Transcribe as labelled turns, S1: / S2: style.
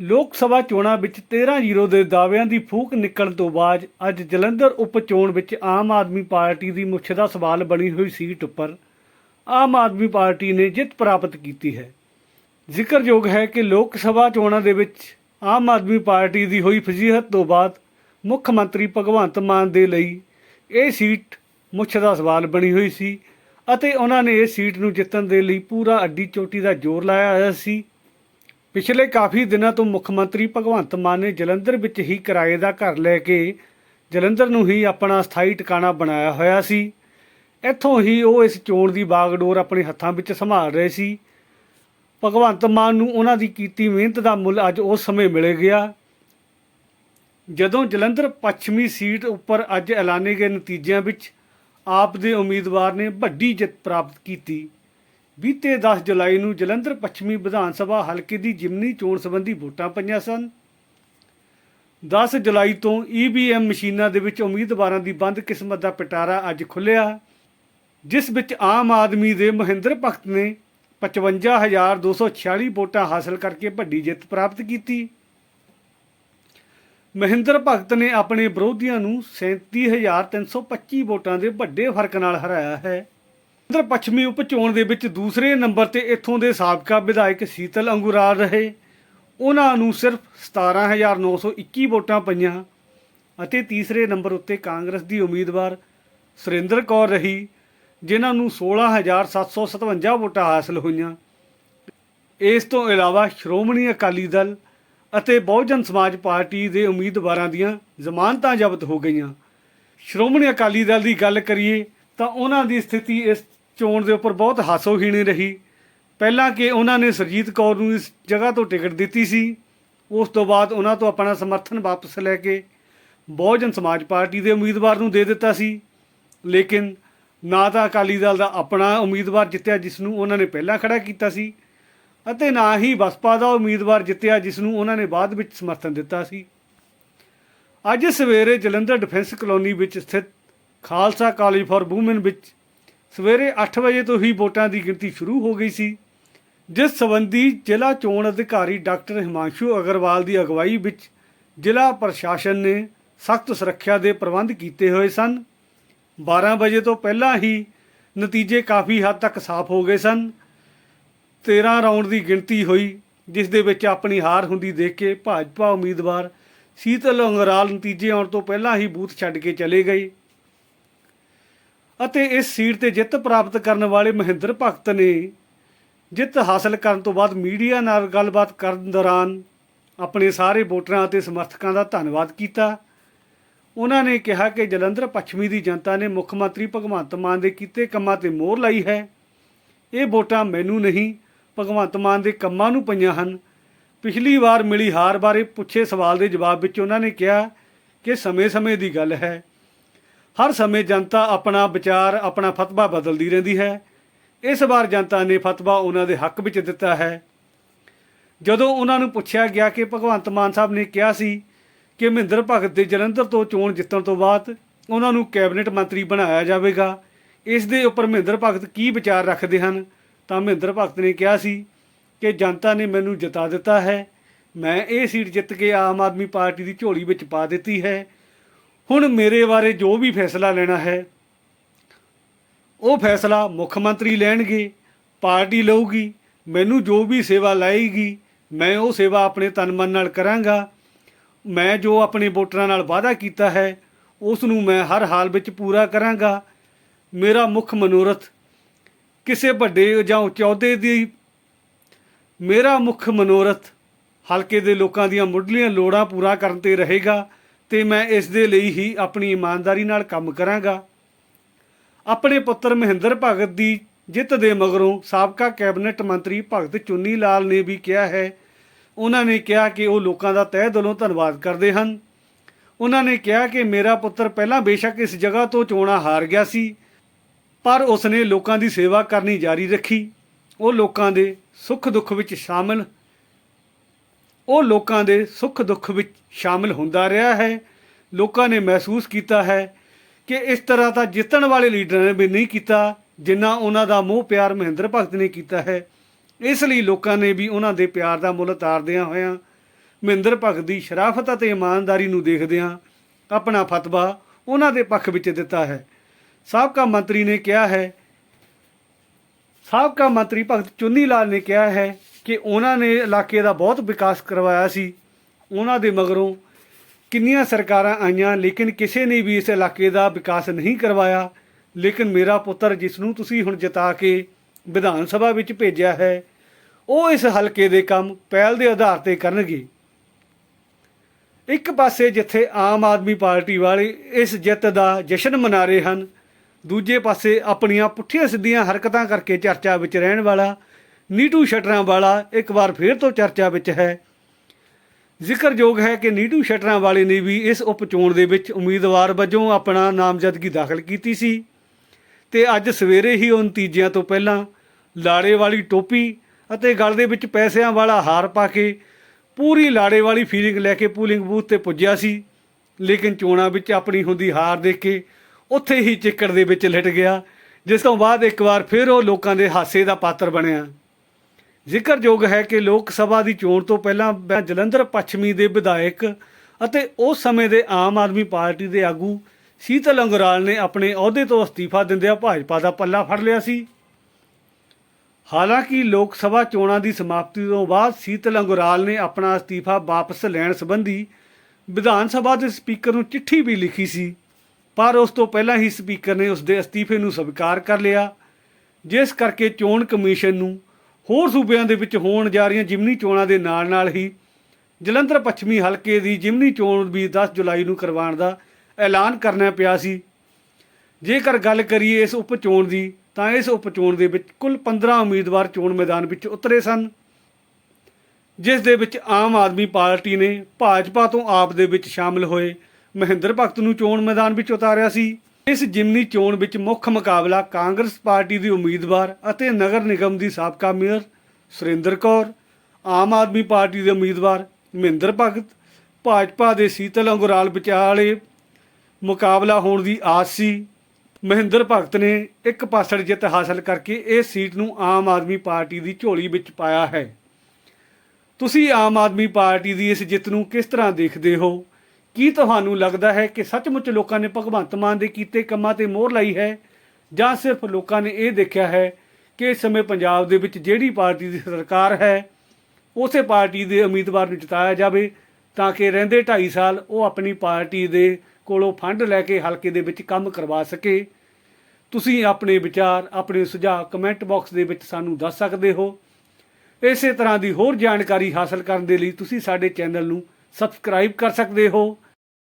S1: ਲੋਕ ਸਭਾ ਚੋਣਾਂ ਵਿੱਚ 13-0 ਦੇ ਦਾਅਵਿਆਂ ਦੀ ਫੂਕ ਨਿਕਲਣ ਤੋਂ ਬਾਅਦ ਅੱਜ ਜਲੰਧਰ ਉਪ ਚੋਣ ਵਿੱਚ ਆਮ ਆਦਮੀ ਪਾਰਟੀ ਦੀ ਮੁੱਖ ਦਾ ਸਵਾਲ ਬਣੀ ਹੋਈ ਸੀਟ ਉੱਪਰ ਆਮ ਆਦਮੀ ਪਾਰਟੀ ਨੇ ਜਿੱਤ ਪ੍ਰਾਪਤ ਕੀਤੀ ਹੈ। ਜ਼ਿਕਰਯੋਗ ਹੈ ਕਿ ਲੋਕ ਸਭਾ ਚੋਣਾਂ ਦੇ ਵਿੱਚ ਆਮ ਆਦਮੀ ਪਾਰਟੀ ਦੀ ਹੋਈ ਫਜ਼ੀਹਤ ਤੋਂ ਬਾਅਦ ਮੁੱਖ ਮੰਤਰੀ ਭਗਵੰਤ ਮਾਨ ਦੇ ਲਈ ਇਹ ਸੀਟ ਮੁੱਖ ਦਾ ਸਵਾਲ ਬਣੀ ਹੋਈ ਸੀ ਅਤੇ ਉਹਨਾਂ ਨੇ ਇਸ ਸੀਟ ਨੂੰ ਜਿੱਤਣ ਦੇ ਲਈ ਪੂਰਾ ਅੱਡੀ ਚੋਟੀ ਦਾ ਜ਼ੋਰ ਲਾਇਆ ਹੋਇਆ ਸੀ। ਪਿਛਲੇ ਕਾਫੀ ਦਿਨਾਂ ਤੋਂ ਮੁੱਖ ਮੰਤਰੀ ਭਗਵੰਤ ਮਾਨ ਨੇ ਜਲੰਧਰ ਵਿੱਚ ਹੀ ਕਿਰਾਏ ਦਾ ਘਰ ਲੈ ਕੇ ਜਲੰਧਰ ਨੂੰ ਹੀ ਆਪਣਾ ਸਥਾਈ ਟਿਕਾਣਾ ਬਣਾਇਆ ਹੋਇਆ ਸੀ। ਇੱਥੋਂ ਹੀ ਉਹ ਇਸ ਚੋਣ ਦੀ ਬਾਗਡੋਰ ਆਪਣੇ ਹੱਥਾਂ ਵਿੱਚ ਸੰਭਾਲ ਰਹੇ ਸੀ। ਭਗਵੰਤ ਮਾਨ ਨੂੰ ਉਹਨਾਂ ਦੀ ਕੀਤੀ ਮਿਹਨਤ ਦਾ ਮੁੱਲ ਅੱਜ ਉਸ ਸਮੇਂ ਮਿਲ ਗਿਆ। ਜਦੋਂ ਜਲੰਧਰ ਪੱਛਮੀ ਸੀਟ ਉੱਪਰ ਅੱਜ ਐਲਾਨੇ ਗਏ ਨਤੀਜਿਆਂ ਵਿੱਚ ਆਪ ਦੇ ਉਮੀਦਵਾਰ ਨੇ ਵੱਡੀ ਜਿੱਤ ਪ੍ਰਾਪਤ ਕੀਤੀ। ਬੀਤੇ 10 ਜੁਲਾਈ ਨੂੰ ਜਲੰਧਰ ਪੱਛਮੀ ਵਿਧਾਨ ਸਭਾ ਹਲਕੇ ਦੀ ਜਿਮਨੀ ਚੋਣ ਸੰਬੰਧੀ ਵੋਟਾਂ ਪਈਆਂ ਸਨ। 10 ਜੁਲਾਈ ਤੋਂ ਈਵੀਐਮ ਮਸ਼ੀਨਾਂ ਦੇ ਵਿੱਚ ਉਮੀਦਵਾਰਾਂ ਦੀ ਬੰਦ ਕਿਸਮਤ ਦਾ ਪਿਟਾਰਾ ਅੱਜ ਖੁੱਲਿਆ ਜਿਸ ਵਿੱਚ ਆਮ ਆਦਮੀ ਦੇ ਮਹਿੰਦਰ ਭਗਤ ਨੇ 55246 ਵੋਟਾਂ ਹਾਸਲ ਕਰਕੇ ਵੱਡੀ ਜਿੱਤ ਪ੍ਰਾਪਤ ਕੀਤੀ। ਮਹਿੰਦਰ ਭਗਤ ਨੇ ਆਪਣੇ ਵਿਰੋਧੀਆਂ ਨੂੰ 37325 ਵੋਟਾਂ ਦੇ ਵੱਡੇ ਫ਼ਰਕ ਨਾਲ ਹਰਾਇਆ ਹੈ। ਜਲੰਧਰ ਪੱਛਮੀ ਉਪ ਚੋਣ ਦੇ ਵਿੱਚ ਦੂਸਰੇ ਨੰਬਰ ਤੇ ਇੱਥੋਂ ਦੇ ਸਾਬਕਾ ਵਿਧਾਇਕ ਸੀਤਲ ਅੰਗੁਰਾਲ ਰਹੇ। ਉਹਨਾਂ ਨੂੰ ਸਿਰਫ 17921 ਵੋਟਾਂ ਪਈਆਂ ਅਤੇ ਤੀਸਰੇ ਨੰਬਰ ਉੱਤੇ ਕਾਂਗਰਸ ਦੀ ਉਮੀਦਵਾਰ ਸੁਰਿੰਦਰ ਕੌਰ ਰਹੀ, ਜਿਨ੍ਹਾਂ ਨੂੰ 16757 ਵੋਟਾਂ ਹਾਸਲ ਹੋਈਆਂ। ਇਸ ਤੋਂ ਇਲਾਵਾ ਸ਼੍ਰੋਮਣੀ ਅਕਾਲੀ ਦਲ ਅਤੇ ਬਹੁਜਨ ਸਮਾਜ ਪਾਰਟੀ ਦੇ ਉਮੀਦਵਾਰਾਂ ਦੀਆਂ ਜ਼ਮਾਨਤਾਂ ਜ਼ਬਤ ਹੋ ਗਈਆਂ। ਸ਼੍ਰੋਮਣੀ ਅਕਾਲੀ ਦਲ ਦੀ ਗੱਲ ਕਰੀਏ ਤਾਂ ਉਹਨਾਂ ਦੀ ਸਥਿਤੀ ਇਸ ਚੋਣ ਦੇ ਉੱਪਰ ਬਹੁਤ ਹਾਸੋਹੀਣੀ ਰਹੀ। ਪਹਿਲਾਂ ਕਿ ਉਹਨਾਂ ਨੇ ਸਰਜੀਤ ਕੌਰ ਨੂੰ ਇਸ ਜਗ੍ਹਾ ਤੋਂ ਟਿਕਟ ਦਿੱਤੀ ਸੀ, ਉਸ ਤੋਂ ਬਾਅਦ ਉਹਨਾਂ ਤੋਂ ਆਪਣਾ ਸਮਰਥਨ ਵਾਪਸ ਲੈ ਕੇ ਬਹੁਜਨ ਸਮਾਜ ਪਾਰਟੀ ਦੇ ਉਮੀਦਵਾਰ ਨੂੰ ਦੇ ਦਿੱਤਾ ਸੀ। ਲੇਕਿਨ ਨਾ ਤਾਂ ਅਕਾਲੀ ਦਲ ਦਾ ਆਪਣਾ ਉਮੀਦਵਾਰ ਜਿੱਤਿਆ ਜਿਸ ਨੂੰ ਉਹਨਾਂ ਨੇ ਪਹਿਲਾਂ ਖੜਾ ਕੀਤਾ ਸੀ ਅਤੇ ਨਾ ਹੀ ਬਸਪਾ ਦਾ ਉਮੀਦਵਾਰ ਜਿੱਤਿਆ ਜਿਸ ਨੂੰ ਉਹਨਾਂ ਨੇ ਬਾਅਦ ਵਿੱਚ ਸਮਰਥਨ ਦਿੱਤਾ ਸੀ। ਅੱਜ ਸਵੇਰੇ ਜਲੰਧਰ ਡਿਫੈਂਸ ਕਲੋਨੀ ਵਿੱਚ ਸਥਿਤ ਖਾਲਸਾ ਕਾਲਜ ਫਾਰ ਵੂਮਨ ਵਿੱਚ ਸਵੇਰੇ 8 ਵਜੇ ਤੋਂ ਹੀ ਵੋਟਾਂ ਦੀ ਗਿਣਤੀ ਸ਼ੁਰੂ ਹੋ ਗਈ ਸੀ, ਜਿਸ ਸੰਬੰਧੀ ਜ਼ਿਲ੍ਹਾ ਚੋਣ ਅਧਿਕਾਰੀ ਡਾਕਟਰ ਹਿਮਾਂਸ਼ੂ ਅਗਰਵਾਲ ਦੀ ਅਗਵਾਈ ਵਿੱਚ ਜ਼ਿਲ੍ਹਾ ਪ੍ਰਸ਼ਾਸਨ ਨੇ ਸਖਤ ਸੁਰੱਖਿਆ ਦੇ ਪ੍ਰਬੰਧ ਕੀਤੇ ਹੋਏ ਸਨ। 12 ਵਜੇ ਤੋਂ ਪਹਿਲਾਂ ਹੀ ਨਤੀਜੇ ਕਾਫੀ ਹੱਦ ਤੱਕ ਸਾਫ਼ ਹੋ ਗਏ ਸਨ। 13 ਰਾਊਂਡ ਦੀ ਗਿਣਤੀ ਹੋਈ, ਜਿਸ ਦੇ ਵਿੱਚ ਆਪਣੀ ਹਾਰ ਹੁੰਦੀ ਦੇਖ ਕੇ ਭਾਜਪਾ ਉਮੀਦਵਾਰ ਸੀਤਲ ਅੰਗਰਾਲ ਨਤੀਜੇ ਆਉਣ ਤੋਂ ਪਹਿਲਾਂ ਹੀ ਬੂਥ ਛੱਡ ਕੇ ਚਲੇ ਗਏ। ਅਤੇ ਇਸ ਸੀਟ ਤੇ ਜਿੱਤ ਪ੍ਰਾਪਤ ਕਰਨ ਵਾਲੇ ਮਹਿੰਦਰ ਭਗਤ ਨੇ ਜਿੱਤ ਹਾਸਲ ਕਰਨ ਤੋਂ ਬਾਅਦ ਮੀਡੀਆ ਨਾਲ ਗੱਲਬਾਤ ਕਰਨ ਦੌਰਾਨ ਆਪਣੇ ਸਾਰੇ ਵੋਟਰਾਂ ਅਤੇ ਸਮਰਥਕਾਂ ਦਾ ਧੰਨਵਾਦ ਕੀਤਾ। ਉਹਨਾਂ ਨੇ ਕਿਹਾ ਕਿ ਜਲੰਧਰ ਪੱਛਮੀ ਦੀ ਜਨਤਾ ਨੇ ਮੁੱਖ ਮੰਤਰੀ ਭਗਵੰਤ ਮਾਨ ਦੇ ਕੀਤੇ ਕੰਮਾਂ ਤੇ ਮੋਹਰ ਲਾਈ ਹੈ। ਇਹ ਵੋਟਾਂ ਮੈਨੂੰ ਨਹੀਂ, ਭਗਵੰਤ ਮਾਨ ਦੇ ਕੰਮਾਂ ਨੂੰ ਪਈਆਂ ਹਨ। ਪਿਛਲੀ ਵਾਰ ਮਿਲੀ ਹਾਰ ਬਾਰੇ ਪੁੱਛੇ ਸਵਾਲ ਦੇ ਜਵਾਬ ਵਿੱਚ ਉਹਨਾਂ ਨੇ ਕਿਹਾ ਕਿ ਸਮੇਂ-ਸਮੇਂ ਦੀ ਗੱਲ ਹੈ। ਹਰ ਸਮੇਂ ਜਨਤਾ ਆਪਣਾ ਵਿਚਾਰ, ਆਪਣਾ ਫਤਵਾ ਬਦਲਦੀ ਰਹਿੰਦੀ ਹੈ। ਇਸ ਵਾਰ ਜਨਤਾ ਨੇ ਫਤਵਾ ਉਹਨਾਂ ਦੇ ਹੱਕ ਵਿੱਚ ਦਿੱਤਾ ਹੈ। ਜਦੋਂ ਉਹਨਾਂ ਨੂੰ ਪੁੱਛਿਆ ਗਿਆ ਕਿ ਭਗਵੰਤ ਮਾਨ ਸਾਹਿਬ ਨੇ ਕਿਹਾ ਸੀ ਕਿ ਮਹਿੰਦਰ ਭਗਤ ਦੇ ਜਲੰਧਰ ਤੋਂ ਚੋਣ ਜਿੱਤਣ ਤੋਂ ਬਾਅਦ ਉਹਨਾਂ ਨੂੰ ਕੈਬਨਿਟ ਮੰਤਰੀ ਬਣਾਇਆ ਜਾਵੇਗਾ, ਇਸ ਦੇ ਉੱਪਰ ਮਹਿੰਦਰ ਭਗਤ ਕੀ ਵਿਚਾਰ ਰੱਖਦੇ ਹਨ, ਤਾਂ ਮਹਿੰਦਰ ਭਗਤ ਨੇ ਕਿਹਾ ਸੀ ਕਿ ਜਨਤਾ ਨੇ ਮੈਨੂੰ ਜਿਤਾ ਦਿੱਤਾ ਹੈ, ਮੈਂ ਇਹ ਸੀਟ ਜਿੱਤ ਕੇ ਆਮ ਆਦਮੀ ਪਾਰਟੀ ਦੀ ਝੋਲੀ ਵਿੱਚ ਪਾ ਦਿੱਤੀ ਹੈ। ਹੁਣ ਮੇਰੇ ਬਾਰੇ ਜੋ ਵੀ ਫੈਸਲਾ ਲੈਣਾ ਹੈ, ਉਹ ਫੈਸਲਾ ਮੁੱਖ ਮੰਤਰੀ ਲੈਣਗੇ, ਪਾਰਟੀ ਲਊਗੀ, ਮੈਨੂੰ ਜੋ ਵੀ ਸੇਵਾ ਲਾਏਗੀ, ਮੈਂ ਉਹ ਸੇਵਾ ਆਪਣੇ ਤਨ ਮਨ ਨਾਲ ਕਰਾਂਗਾ, ਮੈਂ ਜੋ ਆਪਣੇ ਵੋਟਰਾਂ ਨਾਲ ਵਾਅਦਾ ਕੀਤਾ ਹੈ ਉਸ ਨੂੰ ਮੈਂ ਹਰ ਹਾਲ ਵਿੱਚ ਪੂਰਾ ਕਰਾਂਗਾ। ਮੇਰਾ ਮੁੱਖ ਮਨੋਰਥ ਕਿਸੇ ਵੱਡੇ ਜਾਂ ਉੱਚੇ ਦੀ, ਮੇਰਾ ਮੁੱਖ ਮਨੋਰਥ ਹਲਕੇ ਦੇ ਲੋਕਾਂ ਦੀਆਂ ਮੁੱਢਲੀਆਂ ਲੋੜਾਂ ਪੂਰਾ ਕਰਨ ਤੇ ਰਹੇਗਾ। ਤੇ ਮੈਂ ਇਸ ਦੇ ਲਈ ਹੀ ਆਪਣੀ ਇਮਾਨਦਾਰੀ ਨਾਲ ਕੰਮ ਕਰਾਂਗਾ। ਆਪਣੇ ਪੁੱਤਰ ਮਹਿੰਦਰ ਭਗਤ ਦੀ ਜਿੱਤ ਦੇ ਮਗਰੋਂ ਸਾਬਕਾ ਕੈਬਨਿਟ ਮੰਤਰੀ ਭਗਤ ਚੁੰਨੀ ਲਾਲ ਨੇ ਵੀ ਕਿਹਾ ਹੈ। ਉਹਨਾਂ ਨੇ ਕਿਹਾ ਕਿ ਉਹ ਲੋਕਾਂ ਦਾ ਤਹਿ ਦਿਲੋਂ ਧੰਨਵਾਦ ਕਰਦੇ ਹਨ। ਉਹਨਾਂ ਨੇ ਕਿਹਾ ਕਿ ਮੇਰਾ ਪੁੱਤਰ ਪਹਿਲਾਂ ਬੇਸ਼ੱਕ ਇਸ ਜਗ੍ਹਾ ਤੋਂ ਚੋਣਾਂ ਹਾਰ ਗਿਆ ਸੀ, ਪਰ ਉਸਨੇ ਲੋਕਾਂ ਦੀ ਸੇਵਾ ਕਰਨੀ ਜਾਰੀ ਰੱਖੀ। ਉਹ ਲੋਕਾਂ ਦੇ ਸੁੱਖ ਦੁੱਖ ਵਿੱਚ ਸ਼ਾਮਲ ਉਹ ਲੋਕਾਂ ਦੇ ਸੁੱਖ ਦੁੱਖ ਵਿੱਚ ਸ਼ਾਮਲ ਹੁੰਦਾ ਰਿਹਾ ਹੈ। ਲੋਕਾਂ ਨੇ ਮਹਿਸੂਸ ਕੀਤਾ ਹੈ ਕਿ ਇਸ ਤਰ੍ਹਾਂ ਤਾਂ ਜਿੱਤਣ ਵਾਲੇ ਲੀਡਰਾਂ ਨੇ ਵੀ ਨਹੀਂ ਕੀਤਾ, ਜਿੰਨਾ ਉਹਨਾਂ ਦਾ ਮੋਹ ਪਿਆਰ ਮਹਿੰਦਰ ਭਗਤ ਨੇ ਕੀਤਾ ਹੈ। ਇਸ ਲਈ ਲੋਕਾਂ ਨੇ ਵੀ ਉਹਨਾਂ ਦੇ ਪਿਆਰ ਦਾ ਮੁੱਲ ਤਾਰਦਿਆਂ ਹੋਇਆਂ ਮਹਿੰਦਰ ਭਗਤ ਦੀ ਸ਼ਰਾਫਤ ਅਤੇ ਇਮਾਨਦਾਰੀ ਨੂੰ ਦੇਖਦਿਆਂ ਆਪਣਾ ਫਤਵਾ ਉਹਨਾਂ ਦੇ ਪੱਖ ਵਿੱਚ ਦਿੱਤਾ ਹੈ। ਸਾਬਕਾ ਮੰਤਰੀ ਨੇ ਕਿਹਾ ਹੈ ਸਾਬਕਾ ਮੰਤਰੀ ਭਗਤ ਚੁੰਨੀ ਲਾਲ ਨੇ ਕਿਹਾ ਹੈ ਕਿ ਉਹਨਾਂ ਨੇ ਇਲਾਕੇ ਦਾ ਬਹੁਤ ਵਿਕਾਸ ਕਰਵਾਇਆ ਸੀ। ਉਹਨਾਂ ਦੇ ਮਗਰੋਂ ਕਿੰਨੀਆਂ ਸਰਕਾਰਾਂ ਆਈਆਂ, ਲੇਕਿਨ ਕਿਸੇ ਨੇ ਵੀ ਇਸ ਇਲਾਕੇ ਦਾ ਵਿਕਾਸ ਨਹੀਂ ਕਰਵਾਇਆ। ਲੇਕਿਨ ਮੇਰਾ ਪੁੱਤਰ, ਜਿਸ ਨੂੰ ਤੁਸੀਂ ਹੁਣ ਜਿਤਾ ਕੇ ਵਿਧਾਨ ਸਭਾ ਵਿੱਚ ਭੇਜਿਆ ਹੈ, ਉਹ ਇਸ ਹਲਕੇ ਦੇ ਕੰਮ ਪਹਿਲ ਦੇ ਆਧਾਰ ਤੇ ਕਰਨਗੇ। ਇੱਕ ਪਾਸੇ ਜਿੱਥੇ ਆਮ ਆਦਮੀ ਪਾਰਟੀ ਵਾਲੇ ਇਸ ਜਿੱਤ ਦਾ ਜਸ਼ਨ ਮਨਾ ਰਹੇ ਹਨ, ਦੂਜੇ ਪਾਸੇ ਆਪਣੀਆਂ ਪੁੱਠੀਆਂ ਸਿੱਧੀਆਂ ਹਰਕਤਾਂ ਕਰਕੇ ਚਰਚਾ ਵਿੱਚ ਰਹਿਣ ਵਾਲਾ ਨੀਟੂ ਸ਼ਟਰਾਂ ਵਾਲਾ ਇੱਕ ਵਾਰ ਫੇਰ ਤੋਂ ਚਰਚਾ ਵਿੱਚ ਹੈ। ਜ਼ਿਕਰਯੋਗ ਹੈ ਕਿ ਨੀਟੂ ਸ਼ਟਰਾਂ ਵਾਲੇ ਨੇ ਵੀ ਇਸ ਉਪਚੋਣ ਦੇ ਵਿੱਚ ਉਮੀਦਵਾਰ ਵਜੋਂ ਆਪਣਾ ਨਾਮਜ਼ਦਗੀ ਦਾਖਲ ਕੀਤੀ ਸੀ ਤੇ ਅੱਜ ਸਵੇਰੇ ਹੀ ਉਹ ਨਤੀਜਿਆਂ ਤੋਂ ਪਹਿਲਾਂ ਲਾੜੇ ਵਾਲੀ ਟੋਪੀ ਅਤੇ ਗਲ ਦੇ ਵਿੱਚ ਪੈਸਿਆਂ ਵਾਲਾ ਹਾਰ ਪਾ ਕੇ ਪੂਰੀ ਲਾੜੇ ਵਾਲੀ ਫੀਲਿੰਗ ਲੈ ਕੇ ਪੂਲਿੰਗ ਬੂਥ ਤੇ ਪੁੱਜਿਆ ਸੀ, ਲੇਕਿਨ ਚੋਣਾਂ ਵਿੱਚ ਆਪਣੀ ਹੁੰਦੀ ਹਾਰ ਦੇਖ ਕੇ ਉੱਥੇ ਹੀ ਚਿੱਕੜ ਦੇ ਵਿੱਚ ਲਿਟ ਗਿਆ, ਜਿਸ ਤੋਂ ਬਾਅਦ ਇੱਕ ਵਾਰ ਫਿਰ ਉਹ ਲੋਕਾਂ ਦੇ ਹਾਸੇ ਦਾ ਪਾਤਰ ਬਣਿਆ। ਜ਼ਿਕਰਯੋਗ ਹੈ ਕਿ ਲੋਕ ਸਭਾ ਦੀ ਚੋਣ ਤੋਂ ਪਹਿਲਾਂ ਮੈਂ ਜਲੰਧਰ ਪੱਛਮੀ ਦੇ ਵਿਧਾਇਕ ਅਤੇ ਉਸ ਸਮੇਂ ਦੇ ਆਮ ਆਦਮੀ ਪਾਰਟੀ ਦੇ ਆਗੂ ਸੀਤਲ ਅੰਗਰਾਲ ਨੇ ਆਪਣੇ ਅਹੁਦੇ ਤੋਂ ਅਸਤੀਫਾ ਦਿੰਦਿਆਂ ਭਾਜਪਾ ਦਾ ਪੱਲਾ ਫੜ ਲਿਆ ਸੀ। ਹਾਲਾਂਕਿ ਲੋਕ ਸਭਾ ਚੋਣਾਂ ਦੀ ਸਮਾਪਤੀ ਤੋਂ ਬਾਅਦ ਸੀਤਲ ਅੰਗਰਾਲ ਨੇ ਆਪਣਾ ਅਸਤੀਫਾ ਵਾਪਸ ਲੈਣ ਸੰਬੰਧੀ ਵਿਧਾਨ ਸਭਾ ਦੇ ਸਪੀਕਰ ਨੂੰ ਚਿੱਠੀ ਵੀ ਲਿਖੀ ਸੀ, ਪਰ ਉਸ ਤੋਂ ਪਹਿਲਾਂ ਹੀ ਸਪੀਕਰ ਨੇ ਉਸ ਦੇ ਅਸਤੀਫੇ ਨੂੰ ਸਵੀਕਾਰ ਕਰ ਲਿਆ, ਜਿਸ ਕਰਕੇ ਚੋਣ ਕਮਿਸ਼ਨ ਨੂੰ ਹੋਰ ਸੂਬਿਆਂ ਦੇ ਵਿੱਚ ਹੋਣ ਜਾ ਰਹੀਆਂ ਜਿਮਨੀ ਚੋਣਾਂ ਦੇ ਨਾਲ-ਨਾਲ ਹੀ ਜਲੰਧਰ ਪੱਛਮੀ ਹਲਕੇ ਦੀ ਜਿਮਨੀ ਚੋਣ ਵੀ 10 ਜੁਲਾਈ ਨੂੰ ਕਰਵਾਉਣ ਦਾ ਐਲਾਨ ਕਰਨਾ ਪਿਆ ਸੀ। ਜੇਕਰ ਗੱਲ ਕਰੀਏ ਇਸ ਉਪਚੋਣ ਦੀ, ਤਾਂ ਇਸ ਉਪਚੋਣ ਦੇ ਵਿੱਚ ਕੁੱਲ 15 ਉਮੀਦਵਾਰ ਚੋਣ ਮੈਦਾਨ ਵਿੱਚ ਉਤਰੇ ਸਨ, ਜਿਸ ਦੇ ਵਿੱਚ ਆਮ ਆਦਮੀ ਪਾਰਟੀ ਨੇ ਭਾਜਪਾ ਤੋਂ ਆਪ ਦੇ ਵਿੱਚ ਸ਼ਾਮਲ ਹੋਏ ਮਹਿੰਦਰ ਭਗਤ ਨੂੰ ਚੋਣ ਮੈਦਾਨ ਵਿੱਚ ਉਤਾਰਿਆ ਸੀ। ਇਸ ਜਿਮਨੀ ਚੋਣ ਵਿੱਚ ਮੁੱਖ ਮੁਕਾਬਲਾ ਕਾਂਗਰਸ ਪਾਰਟੀ ਦੀ ਉਮੀਦਵਾਰ ਅਤੇ ਨਗਰ ਨਿਗਮ ਦੀ ਸਾਬਕਾ ਮੇਅਰ ਸੁਰਿੰਦਰ ਕੌਰ, ਆਮ ਆਦਮੀ ਪਾਰਟੀ ਦੇ ਉਮੀਦਵਾਰ ਮਹਿੰਦਰ ਭਗਤ, ਭਾਜਪਾ ਦੇ ਸੀਤਲ ਅੰਗੁਰਾਲ ਵਿਚਾਲੇ ਮੁਕਾਬਲਾ ਹੋਣ ਦੀ ਆਸ ਸੀ। ਮਹਿੰਦਰ ਭਗਤ ਨੇ ਇੱਕ ਪਾਸੜ ਜਿੱਤ ਹਾਸਲ ਕਰਕੇ ਇਹ ਸੀਟ ਨੂੰ ਆਮ ਆਦਮੀ ਪਾਰਟੀ ਦੀ ਝੋਲੀ ਵਿੱਚ ਪਾਇਆ ਹੈ। ਤੁਸੀਂ ਆਮ ਆਦਮੀ ਪਾਰਟੀ ਦੀ ਇਸ ਜਿੱਤ ਨੂੰ ਕਿਸ ਤਰ੍ਹਾਂ ਦੇਖਦੇ ਹੋ? ਕੀ ਤੁਹਾਨੂੰ ਲੱਗਦਾ ਹੈ ਕਿ ਸੱਚਮੁੱਚ ਲੋਕਾਂ ਨੇ ਭਗਵੰਤ ਮਾਨ ਦੇ ਕੀਤੇ ਕੰਮਾਂ ਤੇ ਮੋਹਰ ਲਾਈ ਹੈ? ਜਾਂ ਸਿਰਫ ਲੋਕਾਂ ਨੇ ਇਹ ਦੇਖਿਆ ਹੈ ਕਿ ਇਸ ਸਮੇਂ ਪੰਜਾਬ ਦੇ ਵਿੱਚ ਜਿਹੜੀ ਪਾਰਟੀ ਦੀ ਸਰਕਾਰ ਹੈ, ਉਸੇ ਪਾਰਟੀ ਦੇ ਉਮੀਦਵਾਰ ਨੂੰ ਜਿਤਾਇਆ ਜਾਵੇ ਤਾਂ ਕਿ ਰਹਿੰਦੇ 2.5 ਸਾਲ ਉਹ ਆਪਣੀ ਪਾਰਟੀ ਦੇ ਕੋਲੋਂ ਫੰਡ ਲੈ ਕੇ ਹਲਕੇ ਦੇ ਵਿੱਚ ਕੰਮ ਕਰਵਾ ਸਕੇ। ਤੁਸੀਂ ਆਪਣੇ ਵਿਚਾਰ, ਆਪਣੇ ਸੁਝਾਅ ਕਮੈਂਟ ਬਾਕਸ ਦੇ ਵਿੱਚ ਸਾਨੂੰ ਦੱਸ ਸਕਦੇ ਹੋ। ਇਸੇ ਤਰ੍ਹਾਂ ਦੀ ਹੋਰ ਜਾਣਕਾਰੀ ਹਾਸਲ ਕਰਨ ਦੇ ਲਈ ਤੁਸੀਂ ਸਾਡੇ ਚੈਨਲ ਨੂੰ ਸਬਸਕ੍ਰਾਈਬ ਕਰ ਸਕਦੇ ਹੋ